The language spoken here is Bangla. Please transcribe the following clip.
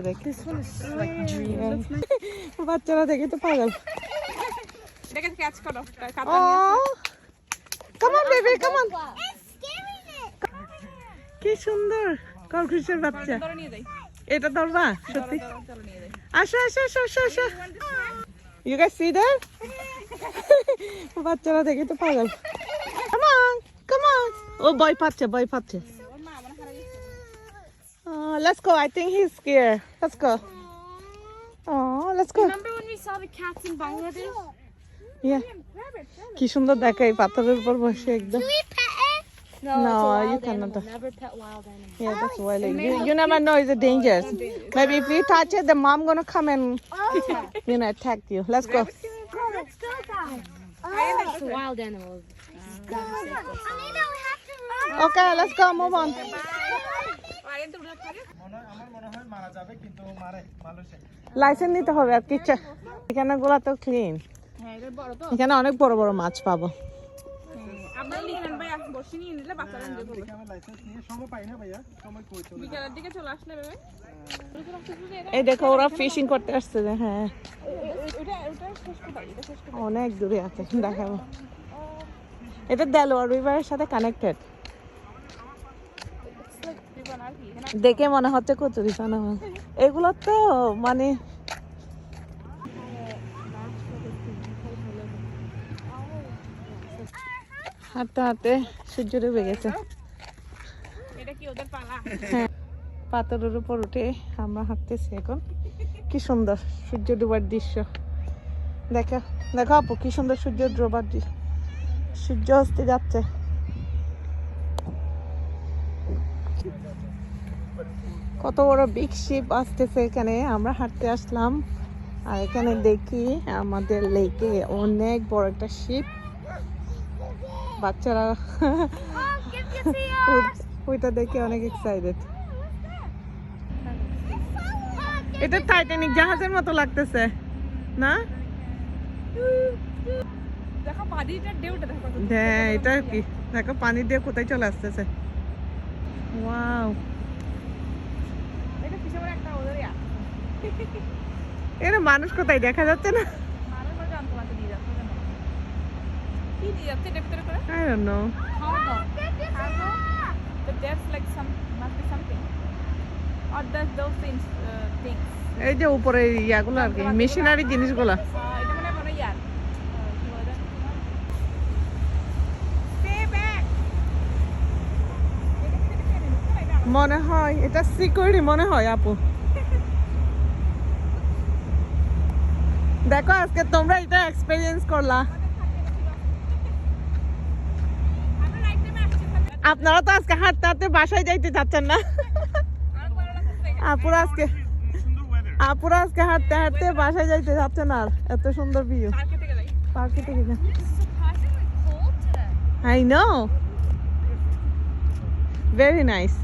Yeah. বাচ্চারা দেখে তো পাগল। এটাকে ক্যাচ করো। কাতা ও come on baby come on কি সুন্দর। খরগোশের বাচ্চা। ধরে নিয়ে যাই। এটা ধরবা সত্যি? চলো চলো নিয়ে যাই। আসো আসো আসো আসো আসো। ইউ গাইস সি দ্যাট বাচ্চারা দেখে তো পাগল। কাম অন কাম অন ও ভয় পাচ্ছে ভয় পাচ্ছে। Uh, let's go. I think he's scared. Let's go. Oh, let's go. Remember when we saw the cats in Bangladesh? Yeah. কি সুন্দর দেখে এই পাথরের উপর বসে একদম No, No, it's a you wild cannot. animal. Never pet wild animals. Yeah, that's why like, you, you never know it's a dangerous. Maybe if you touch it, the mom gonna come and you know attack you. Let's go. Let's go, guys. It's a wild animal. Okay, let's go. Move on. License নিতে হবে আর কিচ্ছু এখানে গুলা তো ক্লিন হ্যাঁ এখানে অনেক বড় বড় মাছ পাবো। ভেবে এই দেখো ওরা ফিশিং করতে আসছে যে, হ্যাঁ। অনেক দূরে আছে দেখাবো। এটা দেলোয়ার রিভারের সাথে কানেক্টেড জীবন আর কি এখানে দেখে মনে হচ্ছে কচুরি পানা এগুলো তো মানে হাঁটতে হাঁটতে সূর্য ডুবে গেছে। এটা কি ওদের পালা? হ্যাঁ পাথরের উপর উঠে আমরা হাঁটতেছি এখন। কি সুন্দর সূর্য ডুবার দৃশ্য। দেখো দেখো আপু কি সুন্দর সূর্য ডুবার দৃশ্য। সূর্য অস্তে যাচ্ছে। কত বড় বিগ শিপ আসতেছে এখানে। আমরা হাঁটতে আসলাম। আর এখানে দেখি আমাদের লেকে অনেক বড় একটা শিপ বাচ্চারা ওইটা দেখে অনেক এক্সাইটেড এটা টাইটানিক জাহাজের মতো লাগতেছে না? দেখো পানিটা ঢেউটা দেখো কত হ্যাঁ এটা কি? দেখো পানি দিয়ে কোথায় চলে আসতেছে। ওয়াও এটা পিছনে একটা ওদের ইয়া। মানুষ কোথায়? দেখা যাচ্ছে না? কি but like some must be something. Or those things uh, things. এই যে উপরে ইয়াগুলো আর কি মেশিনারি জিনিসগুলো uh, এটা মানে মনে ইয়ার কি বলে stay back মনে হয়, এটা সিকিউরিটি মনে হয় আপু দেখো আজকে তোমরা এটা এক্সপেরিয়েন্স করলা আপনারা তো আজকে হাঁটতে হাঁটতে বাসায় যাইতে চাচ্ছেন না আপুরা আজকে আপুরা আজকে হাঁটতে হাঁটতে বাসায় যাইতে চাচ্ছেন না আর এত সুন্দর ভিউ পার্কে থেকে যাই পার্কে থেকে যা Surprisingly cold today. I know. Very nice.